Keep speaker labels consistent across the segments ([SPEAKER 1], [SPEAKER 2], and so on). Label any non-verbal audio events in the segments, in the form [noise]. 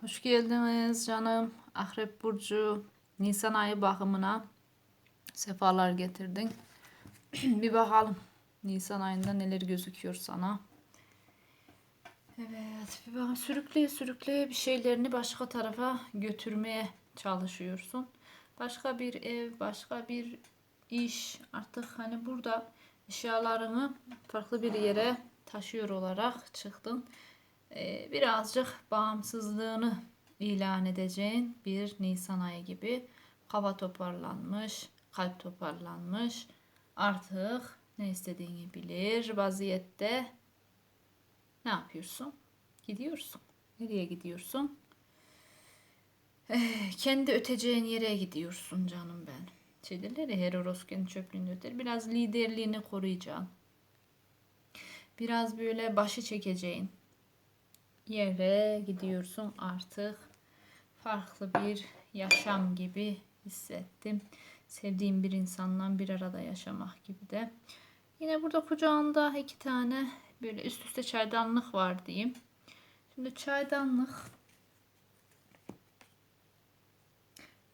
[SPEAKER 1] Hoş geldiniz canım. Akrep Burcu Nisan ayı bakımına sefalar getirdin. [clears throat] bir bakalım Nisan ayında neler gözüküyor sana. Evet, bir bakalım sürükleye sürükleye bir şeylerini başka tarafa götürmeye çalışıyorsun. Başka bir ev, başka bir iş artık hani burada eşyalarını farklı bir yere taşıyor olarak çıktın. Ee, birazcık bağımsızlığını ilan edeceğin bir Nisan ayı gibi kafa toparlanmış, kalp toparlanmış. Artık ne istediğini bilir vaziyette. Ne yapıyorsun? Gidiyorsun. Nereye gidiyorsun? Eh, kendi öteceğin yere gidiyorsun canım ben. Şey derler ya her horoz kendi çöplüğünde öter. Biraz liderliğini koruyacaksın. Biraz böyle başı çekeceğin yere gidiyorsun artık. Farklı bir yaşam gibi hissettim. Sevdiğim bir insanla bir arada yaşamak gibi de. Yine burada kucağında iki tane böyle üst üste çaydanlık var diyeyim. Şimdi çaydanlık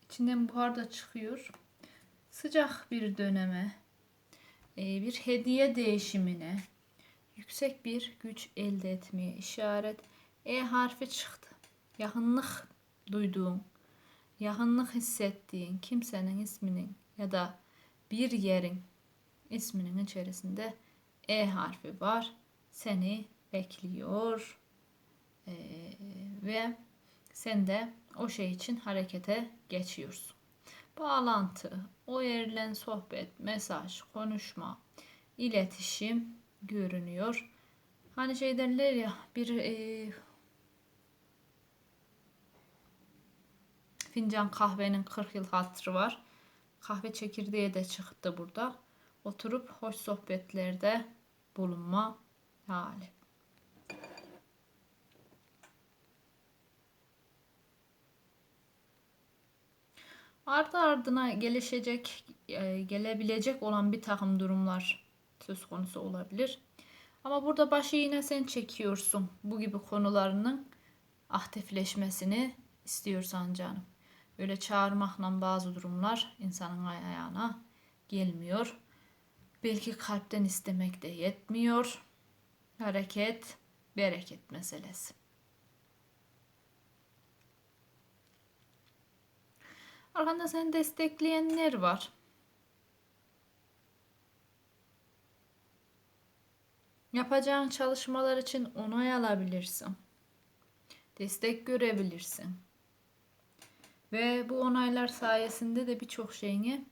[SPEAKER 1] içinden buhar da çıkıyor. Sıcak bir döneme, e, bir hediye değişimine, yüksek bir güç elde etmeye işaret. E harfi çıktı. Yakınlık duyduğun, yakınlık hissettiğin kimsenin isminin ya da bir yerin isminin içerisinde E harfi var. Seni bekliyor. Ee, ve sen de o şey için harekete geçiyorsun. Bağlantı, o verilen sohbet, mesaj, konuşma, iletişim görünüyor. Hani şey derler ya bir e, fincan kahvenin 40 yıl hatırı var. Kahve çekirdeği de çıktı burada. Oturup hoş sohbetlerde bulunma hali. Ardı ardına gelişecek, e, gelebilecek olan bir takım durumlar söz konusu olabilir. Ama burada başı yine sen çekiyorsun bu gibi konularının aktifleşmesini istiyorsan canım. Öyle çağırmakla bazı durumlar insanın ayağına gelmiyor. Belki kalpten istemek de yetmiyor. Hareket, bereket meselesi. Arkanda seni destekleyenler var. Yapacağın çalışmalar için onay alabilirsin. Destek görebilirsin. Ve bu onaylar sayesinde de birçok şeyini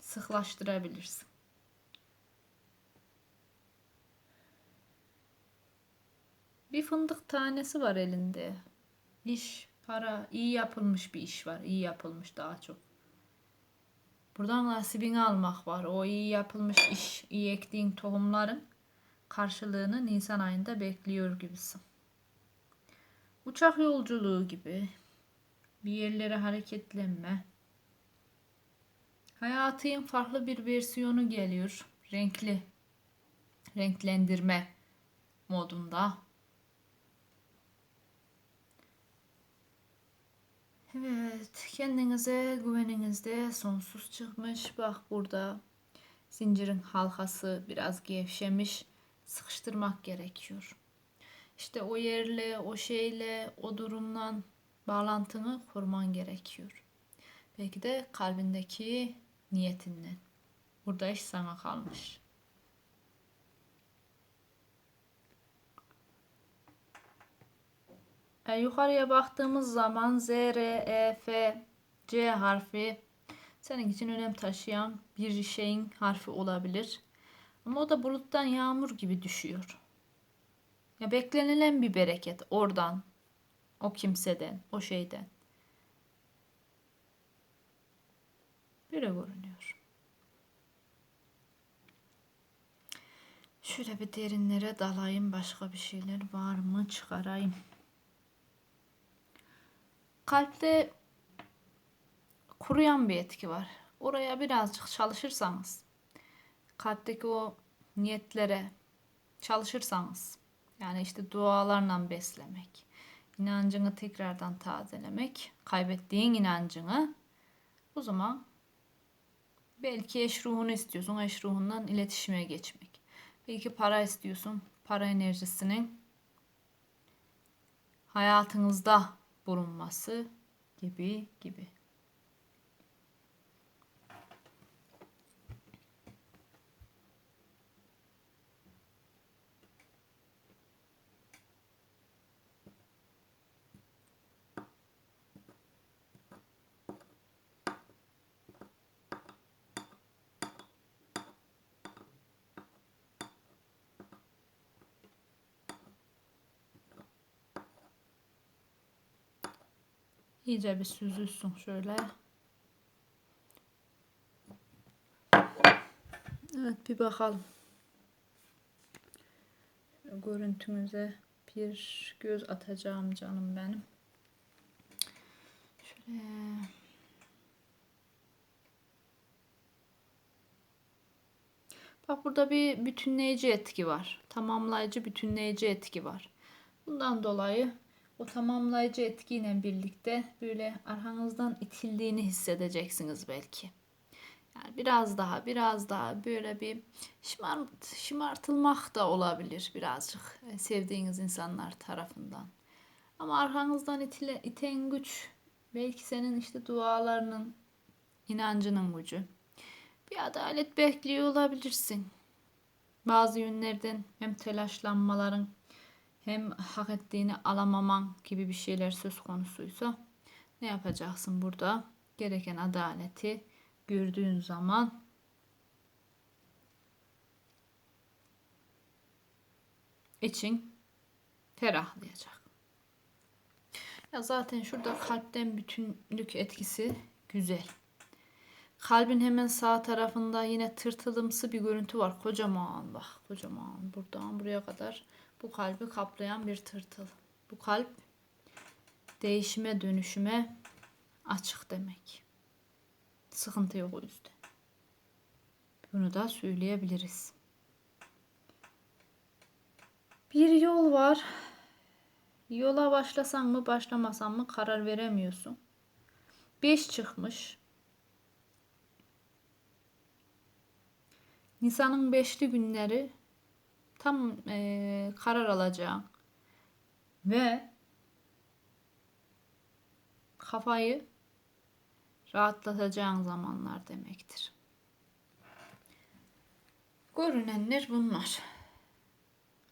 [SPEAKER 1] sıklaştırabilirsin. Bir fındık tanesi var elinde. İş, para, iyi yapılmış bir iş var. İyi yapılmış daha çok. Buradan nasibini almak var. O iyi yapılmış iş, iyi ektiğin tohumların karşılığını Nisan ayında bekliyor gibisin. Uçak yolculuğu gibi bir yerlere hareketlenme. Hayatın farklı bir versiyonu geliyor. Renkli. Renklendirme modunda. Evet, kendinize güveninizde sonsuz çıkmış. Bak burada zincirin halkası biraz gevşemiş. Sıkıştırmak gerekiyor. İşte o yerle, o şeyle, o durumdan bağlantını kurman gerekiyor. Belki de kalbindeki niyetinden. Burada iş sana kalmış. E, yukarıya baktığımız zaman Z, R, E, F, C harfi senin için önem taşıyan bir şeyin harfi olabilir. Ama o da buluttan yağmur gibi düşüyor. Ya beklenilen bir bereket oradan, o kimseden, o şeyden. Böyle görünüyor. Şöyle bir derinlere dalayım. Başka bir şeyler var mı? Çıkarayım. Kalpte kuruyan bir etki var. Oraya birazcık çalışırsanız, kalpteki o niyetlere çalışırsanız, yani işte dualarla beslemek, inancını tekrardan tazelemek, kaybettiğin inancını o zaman belki eş ruhunu istiyorsun, eş ruhundan iletişime geçmek. Belki para istiyorsun, para enerjisinin hayatınızda bulunması gibi gibi. İyice bir süzülsün şöyle. Evet bir bakalım. Şöyle görüntümüze bir göz atacağım canım benim. Şöyle. Bak burada bir bütünleyici etki var. Tamamlayıcı bütünleyici etki var. Bundan dolayı o tamamlayıcı etkiyle birlikte böyle arkanızdan itildiğini hissedeceksiniz belki. Yani biraz daha biraz daha böyle bir şımart, şımartılmak da olabilir birazcık e, sevdiğiniz insanlar tarafından. Ama arkanızdan itile, iten güç belki senin işte dualarının, inancının gücü. Bir adalet bekliyor olabilirsin. Bazı yönlerden hem telaşlanmaların hem hak ettiğini alamaman gibi bir şeyler söz konusuysa ne yapacaksın burada? Gereken adaleti gördüğün zaman için ferahlayacak. Ya zaten şurada kalpten bütünlük etkisi güzel. Kalbin hemen sağ tarafında yine tırtılımsı bir görüntü var. Kocaman bak kocaman buradan buraya kadar bu kalbi kaplayan bir tırtıl. Bu kalp değişime dönüşüme açık demek. Sıkıntı yok o yüzden. Bunu da söyleyebiliriz. Bir yol var. Yola başlasan mı başlamasan mı karar veremiyorsun. 5 çıkmış. Nisan'ın beşli günleri tam e, karar alacağın ve kafayı rahatlatacağın zamanlar demektir. Görünenler bunlar.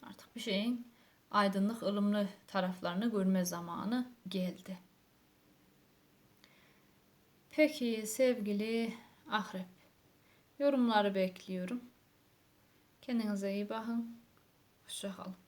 [SPEAKER 1] Artık bir şeyin aydınlık, ılımlı taraflarını görme zamanı geldi. Peki sevgili akrep, yorumları bekliyorum. Kendinize iyi bakın. 睡好了。